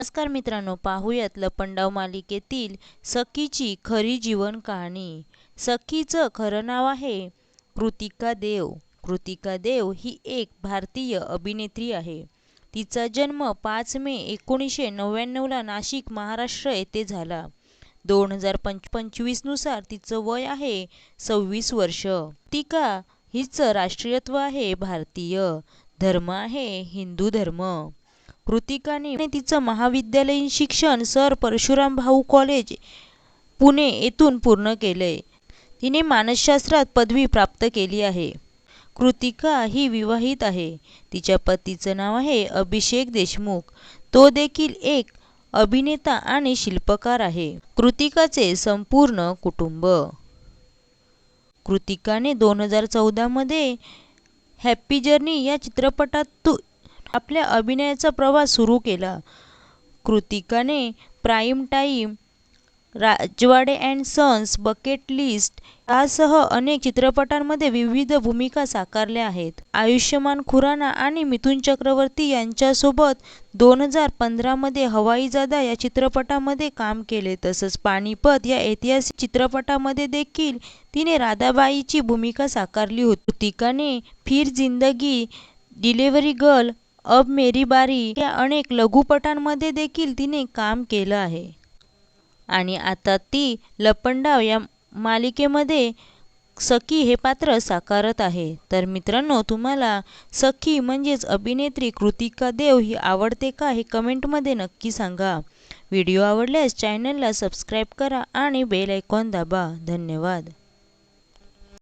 नमस्कार मित्रांनो पाहूयात लपंडाव मालिकेतील सखीची खरी जीवन कहाणी. सखीचं खरं नाव आहे कृतिका देव. कृतिका देव ही एक भारतीय अभिनेत्री आहे. तिचा जन्म पाच मे एकोणीसशे नव्याण्णवला नाशिक महाराष्ट्र येथे झाला. दोन हजार पंच पंचवीसनुसार तिचं वय आहे सव्वीस वर्ष. कृतिका हिचं राष्ट्रीयत्व आहे भारतीय. धर्म आहे हिंदू धर्म. कृतिकाने तिचं महाविद्यालयीन शिक्षण सर परशुराम भाऊ कॉलेज पुणे येथून पूर्ण केले. तिने मानसशास्त्रात पदवी प्राप्त केली आहे. कृतिका ही विवाहित आहे. तिच्या पतीचं नाव आहे अभिषेक देशमुख. तो देखील एक अभिनेता आणि शिल्पकार आहे. कृतिकाचे संपूर्ण कुटुंब. कृतिकाने दोन हजार चौदामध्ये हॅप्पी जर्नी या चित्रपटात आपल्या अभिनयाचा प्रवास सुरू केला. कृतिकाने prime time Rajwade and sons bucket list यासह अनेक चित्रपटांमध्ये विविध भूमिका साकारल्या आहेत. आयुष्यमान खुराना आणि मिथुन चक्रवर्ती यांच्यासोबत दोन हजार पंधरामध्ये हवाईजादा या चित्रपटामध्ये काम केले. तसंच पानिपत या ऐतिहासिक चित्रपटामध्ये देखील तिने राधाबाईची भूमिका साकारली होती. कृतिकाने फिर जिंदगी डिलेव्हरी गर्ल अब मेरी बारी या अनेक लघुपटांमध्ये देखील तिने काम केलं आहे. आणि आता ती लपंडाव या मालिकेमध्ये सखी हे पात्र साकारत आहे. तर मित्रांनो तुम्हाला सखी म्हणजेच अभिनेत्री कृतिका देव ही आवडते का हे कमेंटमध्ये नक्की सांगा. व्हिडिओ आवडल्यास चॅनलला सबस्क्राईब करा आणि बेल आयकॉन दाबा. धन्यवाद.